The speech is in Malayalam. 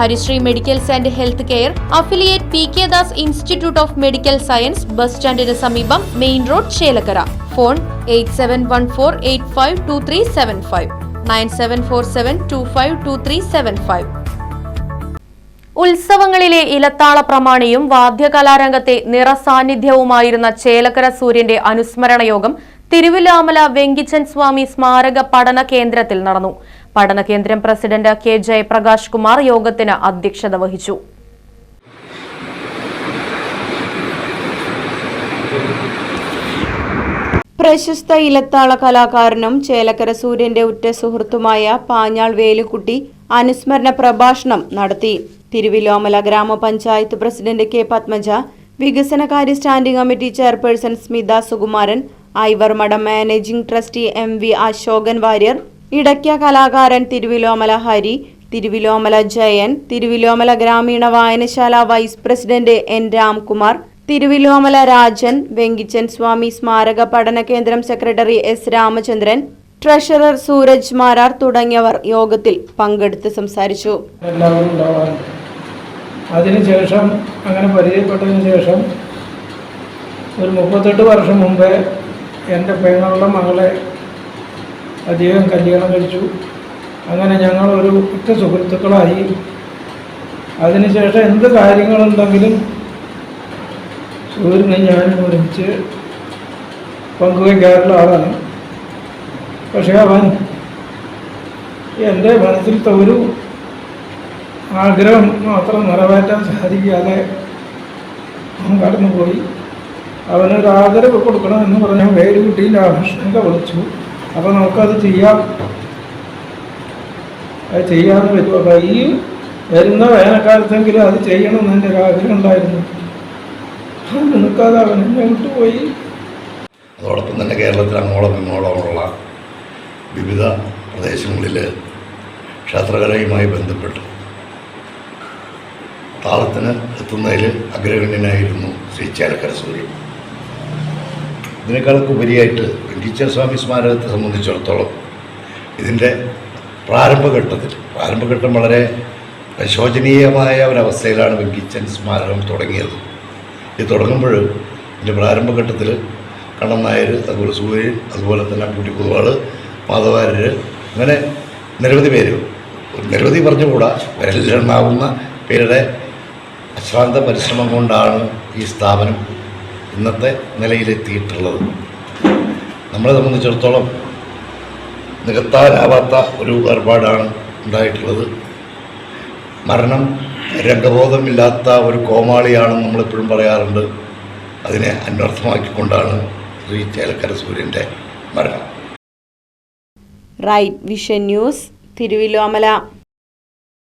Harisree medicals and health care affiliate P K Das institute of medical science bus സ്റ്റാൻഡിന് സമീപം main road Chelakkara. Phone eight seven one four eight five two three seven five. Nine seven four seven two five two three seven five. ഉത്സവങ്ങളിലെ ഇലത്താള പ്രമാണിയും വാദ്യകലാരംഗത്തെ നിറസാന്നിധ്യവുമായിരുന്ന ചേലക്കര സൂര്യന്റെ അനുസ്മരണ യോഗം തിരുവിലാമല വെങ്കിച്ചൻ സ്വാമി സ്മാരക പഠന കേന്ദ്രത്തിൽ നടന്നു. പഠന കേന്ദ്രം പ്രസിഡന്റ് കെ ജയപ്രകാശ് കുമാർ യോഗത്തിന് അധ്യക്ഷത വഹിച്ചു. പ്രശസ്ത ഇലത്താള കലാകാരനും ചേലക്കര സൂര്യന്റെ ഉറ്റ സുഹൃത്തുമായ പാഞ്ഞാൾ വേലുക്കുട്ടി അനുസ്മരണ പ്രഭാഷണം നടത്തി. തിരുവിലോമല ഗ്രാമപഞ്ചായത്ത് പ്രസിഡന്റ് കെ പത്മജ വികസനകാര്യ standing committee chairperson Smitha Sukumaran Ivor Madom managing trustee M V Ashokan Warrier ഇടയ്ക്ക കലാകാരൻ തിരുവിലോമല ഹരി തിരുവിലോമല ജയൻ തിരുവിലോമല ഗ്രാമീണ വായനശാല vice president N Ramkumar Thiruvilwamala Rajan Venkichan Swami സ്മാരക പഠന കേന്ദ്രം secretary S Ramachandran treasurer Suraj Marar തുടങ്ങിയവർ യോഗത്തിൽ പങ്കെടുത്ത് സംസാരിച്ചു. അതിനുശേഷം അങ്ങനെ പരിചയപ്പെട്ടതിന് ശേഷം ഒരു മുപ്പത്തെട്ട് വർഷം മുമ്പേ എന്റെ പെങ്ങളുടെ മകളെ അദ്ദേഹം കല്യാണം കഴിച്ചു. അങ്ങനെ ഞങ്ങളൊരു ഒറ്റ സുഹൃത്തുക്കളായി. അതിനുശേഷം എന്ത് കാര്യങ്ങളുണ്ടെങ്കിലും സൂര്യനെ ഞാനും ഒരുമിച്ച് പങ്കുവയ്ക്കാറുള്ള ആളാണ്. പക്ഷേ അവൻ എന്റെ മനസ്സിലത്തെ ഒരു ആഗ്രഹം മാത്രം നിറവേറ്റാൻ സാധിക്കാതെ അവൻ കടന്നുപോയി. അവനൊരാദരവ് കൊടുക്കണം എന്ന് പറഞ്ഞ വേലുകുട്ടിയിൽ ആ വിഷ്ണുക വിളിച്ചു അപ്പോൾ നമുക്കത് ചെയ്യാം. അത് ചെയ്യാമെന്ന് പറ്റും. അപ്പോൾ ഈ വരുന്ന വേനൽക്കാലത്തെങ്കിലും അത് ചെയ്യണമെന്ന് എന്റെ ഒരു ആഗ്രഹം ഉണ്ടായിരുന്നു. അത് നിൽക്കാതെ അവൻ എന്നെ വിട്ടുപോയി. അതോടൊപ്പം തന്നെ കേരളത്തിൽ അങ്ങോളം ഇങ്ങോളമുള്ള വിവിധ പ്രദേശങ്ങളിൽ ക്ഷേത്രകലയുമായി ബന്ധപ്പെട്ട് താളത്തിന് എത്തുന്നതിൽ അഗ്രഗണ്യനായിരുന്നു ശ്രീ ചേലക്കര സൂര്യൻ ഇതിനേക്കാളൊക്കെ ഉപരിയായിട്ട് ടീച്ചർ സ്വാമി സ്മാരകത്തെ സംബന്ധിച്ചിടത്തോളം ഇതിന്റെ പ്രാരംഭഘട്ടത്തിൽ പ്രാരംഭഘട്ടം വളരെ ശോചനീയമായ ഒരവസ്ഥയിലാണ് വെങ്കിച്ചൻ സ്മാരകം തുടങ്ങിയത്. ഇത് തുടങ്ങുമ്പോൾ ഇതിന്റെ പ്രാരംഭഘട്ടത്തിൽ കണ്ണൻ നായർ അതുപോലെ സൂര്യൻ അതുപോലെ തന്നെ പൂട്ടി പൊതുവാൾ മാധവാരർ അങ്ങനെ നിരവധി പേര്. നിരവധി പറഞ്ഞുകൂടാ വിരലിലെണ്ണാവുന്ന പേരുടെ അശ്രാന്ത പരിശ്രമം കൊണ്ടാണ് ഈ സ്ഥാപനം ഇന്നത്തെ നിലയിലെത്തിയിട്ടുള്ളത്. നമ്മളെ സംബന്ധിച്ചിടത്തോളം നികത്താനാവാത്ത ഒരു ഏർപ്പാടാണ് ഉണ്ടായിട്ടുള്ളത്. മരണം രംഗബോധമില്ലാത്ത ഒരു കോമാളിയാണെന്ന് നമ്മളെപ്പോഴും പറയാറുണ്ട്. അതിനെ അന്വർത്ഥമാക്കിക്കൊണ്ടാണ് ശ്രീ ചേലക്കര സൂര്യന്റെ മരണം. Right vision news Thiruvilwamala